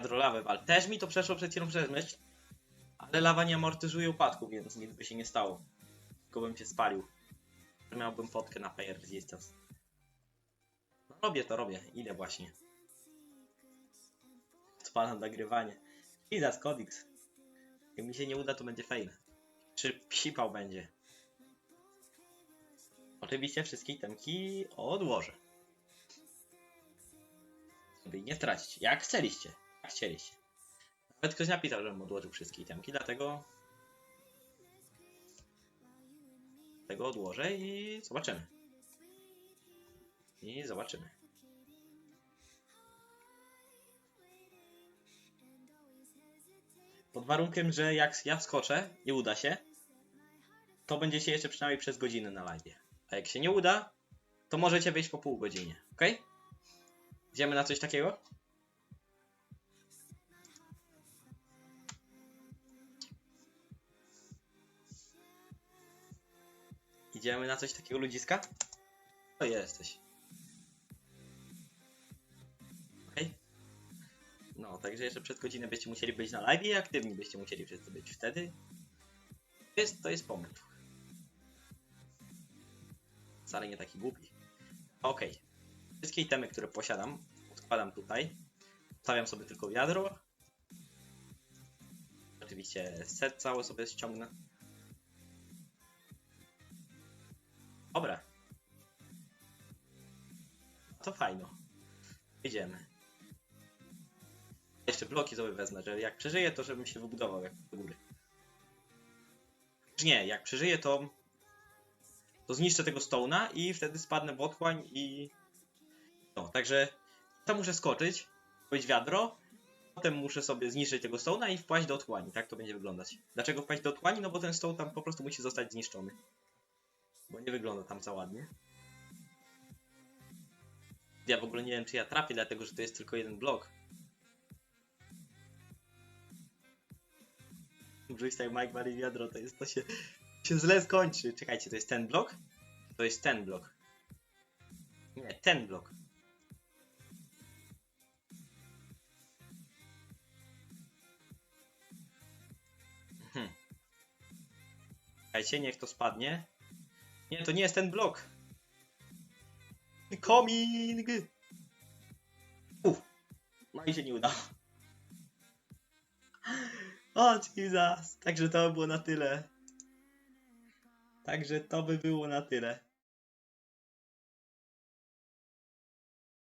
Wiadro lawy wal. Też mi to przeszło przed chwilą przez myśl. Ale lawa nie amortyzuje upadku, więc nic by się nie stało. Tylko bym się spalił. Miałbym fotkę na Fire Resistance. No robię to, robię. Idę właśnie. Odpalam nagrywanie. Z Kodix. Jak mi się nie uda, to będzie fail. Czy psipał będzie. Oczywiście wszystkie itemki odłożę. Ich nie stracić. Jak chcieliście. Chcieliście. Nawet ktoś napisał, żebym odłożył wszystkie itemki, dlatego... Tego odłożę i zobaczymy. I zobaczymy. Pod warunkiem, że jak ja wskoczę i uda się, to będzie się jeszcze przynajmniej przez godzinę na live. A jak się nie uda, to możecie wyjść po pół godzinie, ok? Idziemy na coś takiego? Idziemy na coś takiego ludziska? To jesteś. Okej. No, także jeszcze przed godzinę byście musieli być na live i aktywni byście musieli wszyscy być wtedy. To jest, to jest pomysł. Wcale nie taki głupi. Okej. Wszystkie itemy, które posiadam, odkładam tutaj. Stawiam sobie tylko wiadro. Oczywiście set cały sobie ściągnę. Dobra. To fajno. Idziemy. Jeszcze bloki sobie wezmę, że jak przeżyję, to żebym się wybudował jak do góry. Czy nie, jak przeżyję, to to zniszczę tego stone'a i wtedy spadnę w otchłań i... No, także tam muszę skoczyć, być wiadro, potem muszę sobie zniszczyć tego stone'a i wpaść do otchłani. Tak to będzie wyglądać. Dlaczego wpaść do otchłani? No bo ten stone tam po prostu musi zostać zniszczony. Bo nie wygląda tam za ładnie. Ja w ogóle nie wiem, czy ja trafię, dlatego że to jest tylko jeden blok. Tak Mike Mary wiadro, to jest to się, się źle skończy. Czekajcie, to jest ten blok? To jest ten blok. Nie, ten blok. Hmm. Czekajcie, niech to spadnie. Nie, to nie jest ten blok. Coming! Uff. No i się nie udało. O, Jesus! Także to by było na tyle. Także to by było na tyle.